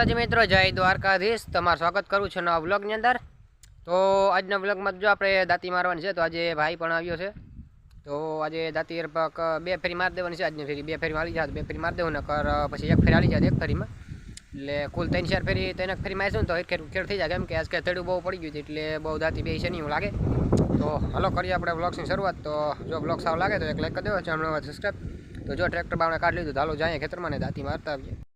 માતાજી મિત્રો, જય દ્વારકાધીશ. તમારું સ્વાગત કરું છું નવા વ્લોગની અંદર. તો આજના વ્લોગમાં જો આપણે દાંતી મારવાની છે, તો આજે ભાઈ પણ આવ્યો છે. તો આજે દાંતી પાક બે ફેરી મારી દેવાની છે આજની ફેરી. બે ફેરી મારી જાય બે ફેરી મારી દેવું ને કર પછી એક ફેરી આવી જાય એક ફેરીમાં. એટલે કુલ ત્રણ ચાર ફેરી, ત્રણ એક ફેરી મારીશું ને તો એક ખેર થઈ જાય. કેમ કે આજકાલ તળ્યું બહુ પડી ગયું છે, એટલે બહુ દાંતી બે છે નહીં લાગે. તો હલો કરીએ આપણે વ્લોગ્સની શરૂઆત. તો જો વ્લોગ સાવ લાગે તો એક લાઈક કરી દેવો ચેનલ સબસ્ક્રાઈબ તો જો ટ્રેક્ટર બાવણે કાઢી લીધું તો હાલો જાય ખેતરમાં દાંતી મારતા આવીએ.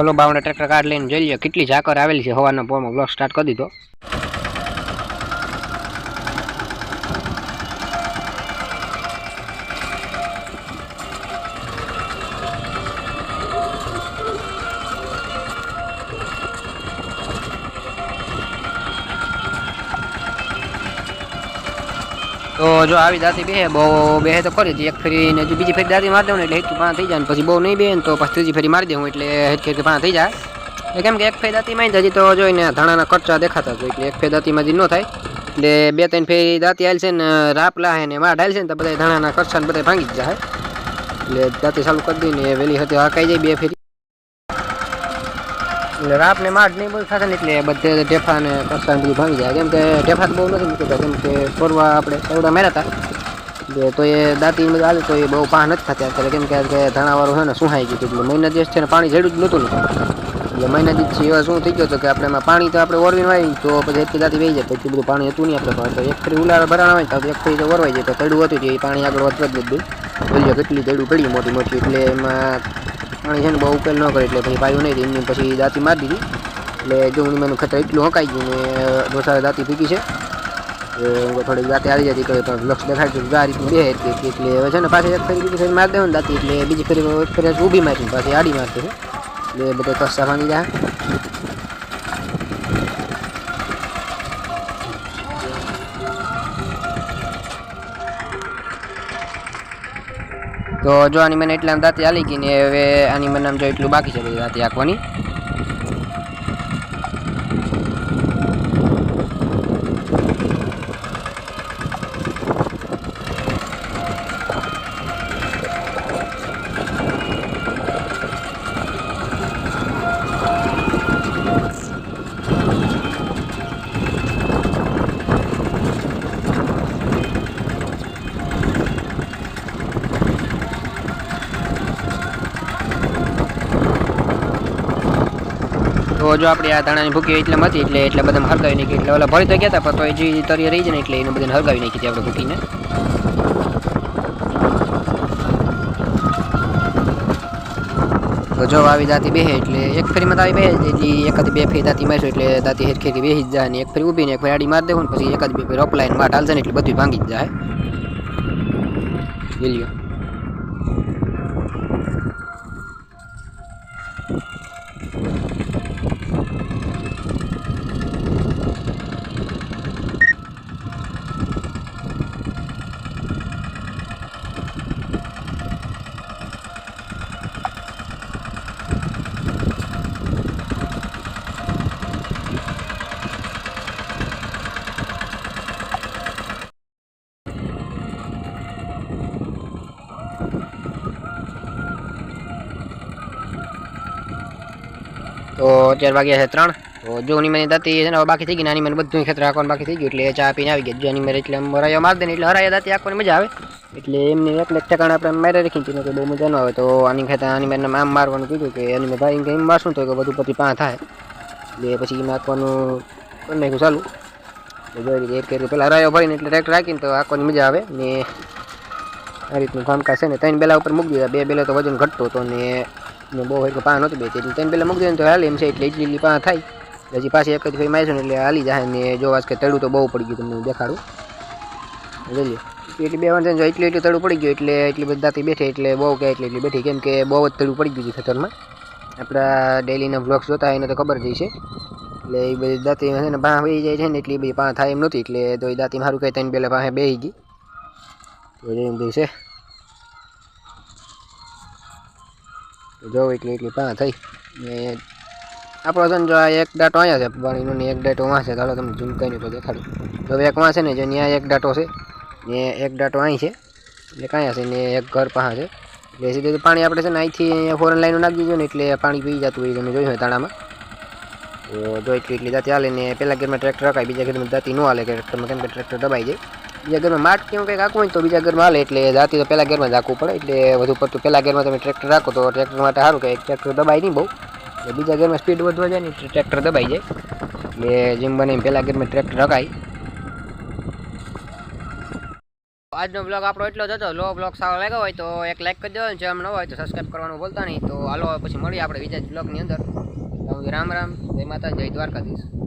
ઓલો બાવને ટ્રેક્ટર કાર્ડ લઈને જોઈ લઈએ કેટલી ઝાકર આવેલી છે હવાના પોરમાં. બ્લોક સ્ટાર્ટ કરી દીધો. તો જો આવી દાંતી બે બહુ બે તો કરી હતી એક ફેરી ને જો બીજી ફેરી દાંતી મારી દઉં ને એટલે હેટકી પાણી થઈ જાય પછી બહુ નહીં બે ને તો પછી ત્રીજી ફેરી મારી દઉં એટલે હેટકી હેટકી પાંચ થઈ જાય. કેમ કે એક ફેરી દાંતી મારી હજી તો જોઈને ધાણાના ખર્ચા દેખાતા હોય એટલે એક ફેરી દાંતીમાં હજી ન થાય. એટલે બે ત્રણ ફેરી દાંતી આવેલ છે ને રાપલા હે ને વાઢ ડાલ છે ને તો બધા ધાણાના ખર્ચા ને બધા ભાંગી જ જાય. એટલે દાંતી ચાલુ કરી દઈને વહેલી હતી હાકાઈ જાય બે ફેરી. એટલે રાપ ને માડ નહીં બધું થશે ને એટલે બધે ઢેફા ને ખર્ચા ને બધું ભાંગી જાય. કેમ કે ઢેફા તો બહુ નથી મૂકતા કેમ કે ફોરવા આપણે એવડા મેળા હતા. એટલે તો એ દાંતી બધું હાલે તો એ બહુ પાહ નથી થતા અત્યારે. કેમ કે કે ધાણાવાળું છે ને, સુહાઈ ગયું હતું. એટલે મહિના દિવસ છે ને, પાણી જડ્યું જ નહોતું ને. એટલે મહિના દિવસ એવા શું થઈ ગયો હતો કે આપણે એમાં પાણી તો આપણે ઓરવીને વાવી તો પછી એટલી દાંતી વહી જાય તો એટલું બધું પાણી હતું નહીં આપણે પાસે. તો એક ફરી ઉલાળા ભરાણા હોય તો એક ફરી તો વરવાઈ જાય. તો તડું હતું તો એ પાણી આગળ વધતું જ બધું. બોલ્યો, કેટલી તડું પડી મોટી મોટી. એટલે એમાં પાણી છે ને બહુ ઉકેલ ન કરે એટલે પછી પાયું નહીં એમની પછી દાંતી મારી દીધી. એટલે જો હું મેનું ખેતર એટલું હકાઈ ગયું ને ઢોસા દાંતી ભીગી છે થોડીક દાંતી આવી જતી પણ લક્ષ દેખાય છે આ રીતનું બે એટલે હવે છે ને પાછી એક ફરી બીજી ફરી મારી દેવાની દાંતી, એટલે બીજી ફરી ફરી ઊભી મારી પાછી આડી મારતી છે. એટલે બધા કસ્સા ભાંગી જાય તો જો આની મને એટલે આમ દાંતી હાલી ગઈ ને હવે આની મને આમ જો એટલું બાકી છે બધી દાંતી આંકવાની જો આપણે આ ધાણાની ભૂકી એટલે મતી એટલે એટલે બધા હરગાવી નાખી. એટલે ઓલા ભરી તો ગયા પણ તો જે તરી રહી જાય એટલે એને બધાને હરગાવી નાખી હતી આપણે ભૂકીને. જો આવી દાંતી બેહે એટલે એક ફેરીમાં આવી બેહે એટલે એકાદ બે ફેરી દાંતી મારશું એટલે દાંતી હેરખેરી બેસી જ જાય ને એક ફેરી ઊભી ને એક ફેરી આડી મારી દેવું ને પછી એકાદ બે ફેરી અપલાઈને માટ હાલશે ને એટલે બધું ભાંગી જ જાય. જોઈ તો અત્યારે વાગ્યા છે ત્રણ. તો જો ની મને દાતી છે ને બાકી થઈ ગઈ નાની મને બધું ખેતર રાખવાનું બાકી થઈ ગયું. એટલે ચા પીને આવી ગયા. જોની મેરે એટલે મરાયો મારી દે એટલે હરાયા દાંતી આખવાની મજા આવે. એટલે એમને એક એક ઠેકાણે આપણે મારે રાખી હતી કે બહુ મજા ન આવે. તો આની ખેતર આની મેં આમ મારવાનું કીધું કે એની મેં ભાઈ એમ મારશું તો કે બધું પછી પાં થાય. એટલે પછી એમાં આખવાનું કરી નાખ્યું ચાલુ. જોઈ એક કરી પેલા હરાયો ભરીને એટલે ટ્રેક્ટર રાખીને તો આખવાની મજા આવે. ને આ રીતનું કામકાજ છે ને ત્રણ બેલા ઉપર મૂકી દીધા. બે બેલા તો વજન ઘટતો હતો ને ને બહુ એટલે પાન નહોતું બે એટલે તેને પહેલાં મૂકી દે તો હાલે એમ છે, એટલે એટલી એટલી પાન થાય. પછી પાછી એક જ ફરી મારીશું એટલે હાલી જાય ને જો આજ કે તળું તો બહુ પડી ગયું તમને દેખાડું. જોઈ લો એટલી બે વાંધો જો એટલું એટલું તળું પડી ગયું એટલે એટલી બધી દાંતી બેઠી, એટલે બહુ કે એટલી એટલી બેઠી. કેમ કે બહુ જ તળું પડી ગયું છે ખેતરમાં. આપણા ડેલીના બ્લોગ્સ જોતા એને તો ખબર જ છે. એટલે એ બધી દાંતી છે ને પાસે વહી જાય છે ને એટલી બધી પાં થાય એમ નહોતી. એટલે તો એ દાંતી સારું કહે તેને પહેલાં પાસે બેસી ગઈ. તો એમ બધું છે. જો એટલી એટલી પા થઈ. ને આપણો છે ને જો આ એક ડાટો અહીંયા છે પાણીનો ને એક ડાટો વાં છે ચાલો તમને ઝૂમ કરીને તો દેખાડું. તો એક વાં છે ને જો ત્યાં એક ડાટો છે, ને એક ડાટો અહીં છે એટલે કાંઈ છે ને એક ઘર પાસે છે. એટલે સીધું પાણી આપણે છે ને અહીંથી અહીંયા ફોરન લાઈનો નાખી દીધું ને એટલે પાણી પી જતું હોય તમે જોયું હોય તાણામાં. તો જો એટલી એટલી દાંતી હાલે ને પહેલાં ઘરમાં ટ્રેક્ટર રખાય, બીજા ઘરમાં દાંતી ન હાલે, કે ટ્રેક્ટરમાં કેમ કે ટ્રેક્ટર દબાઈ જાય. બીજા ઘરમાં માટ કેવું કંઈક આખું હોય તો બીજા ઘરમાં હાલે. એટલે જાતી તો પહેલાં ઘરમાં જ આખવું પડે. એટલે વધુ પડતું પહેલાં ઘરમાં તમે ટ્રેક્ટર રાખો તો ટ્રેક્ટર માટે સારું કે ટ્રેક્ટર દબાય નહીં બહુ. એટલે બીજા ઘરમાં સ્પીડ વધવા જાય ને ટ્રેક્ટર દબાઈ જાય. એટલે જેમ બને પહેલા ઘરમાં ટ્રેક્ટર રખાય. આજનો બ્લોગ આપણો એટલો જ હતો. લો બ્લોગ સારો લાગ્યો હોય તો એક લાઈક કરી દેવો જેમ ન હોય તો સબસ્ક્રાઈબ કરવાનું ભૂલતા નહીં. તો હાલો પછી મળીએ આપણે બીજા બ્લોગની અંદર. રામ રામ. જય માતા જય દ્વારકાધીશ.